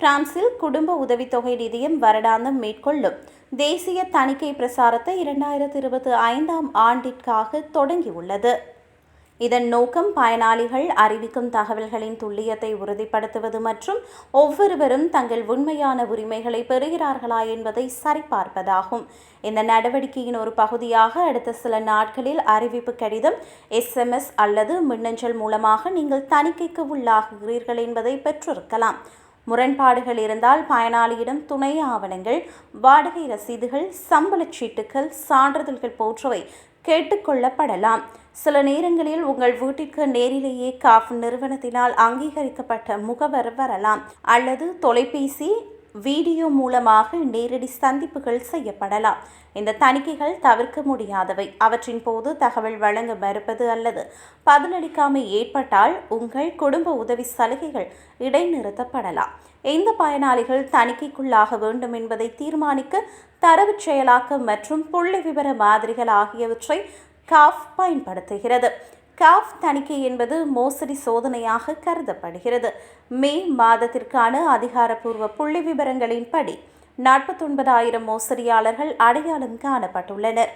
பிரான்சில் குடும்ப உதவித்தொகை நிதியம் வருடாந்தம் மேற்கொள்ளும். தேசிய தணிக்கை பிரசாரத்தை இரண்டாயிரத்தி இருபத்தி ஐந்தாம் ஆண்டிற்காக தொடங்கியுள்ளது. இதன் நோக்கம் பயனாளிகள் அறிவிக்கும் தகவல்களின் துல்லியத்தை உறுதிப்படுத்துவது மற்றும் ஒவ்வொருவரும் தங்கள் உண்மையான உரிமைகளை பெறுகிறார்களா என்பதை சரிபார்ப்பதாகும். இந்த நடவடிக்கையின் ஒரு பகுதியாக அடுத்த சில நாட்களில் அறிவிப்பு கடிதம் எஸ்எம்எஸ் அல்லது மின்னஞ்சல் மூலமாக நீங்கள் தணிக்கைக்கு உள்ளாகுகிறீர்கள் என்பதை பெற்றிருக்கலாம். முரண்பாடுகள் இருந்தால் பயனாளியிடம் துணை ஆவணங்கள் வாடகை ரசீதுகள் சம்பளச் சீட்டுகள் சான்றிதழ்கள் போன்றவை கேட்டுக்கொள்ளப்படலாம். சில நேரங்களில் உங்கள் வீட்டிற்கு நேரிலேயே காஃப் நிறுவனத்தினால் அங்கீகரிக்கப்பட்ட முகவர் வரலாம். அல்லது தொலைபேசி வீடியோ மூலமாக நேரடி சந்திப்புகள் செய்யப்படலாம். இந்த தணிக்கைகள் தவிர்க்க முடியாதவை. அவற்றின் போது தகவல் வழங்க மறுப்பது அல்லது பதிலளிக்காமல் ஏற்பட்டால் உங்கள் குடும்ப உதவி சலுகைகள் இடைநிறுத்தப்படலாம். எந்த பயனாளிகள் தணிக்கைக்குள்ளாக வேண்டும் என்பதை தீர்மானிக்க தரவு செயலாக்கம் மற்றும் புள்ளி விவர மாதிரிகள் ஆகியவற்றை காஃப் பயன்படுத்துகிறது. காஃப் தணிக்கை என்பது மோசடி சோதனையாக கருதப்படுகிறது. மே மாதத்திற்கான அதிகாரப்பூர்வ புள்ளி விவரங்களின்படி நாற்பத்தொன்பதாயிரம் மோசடியாளர்கள் அடையாளம் காணப்பட்டுள்ளனர்.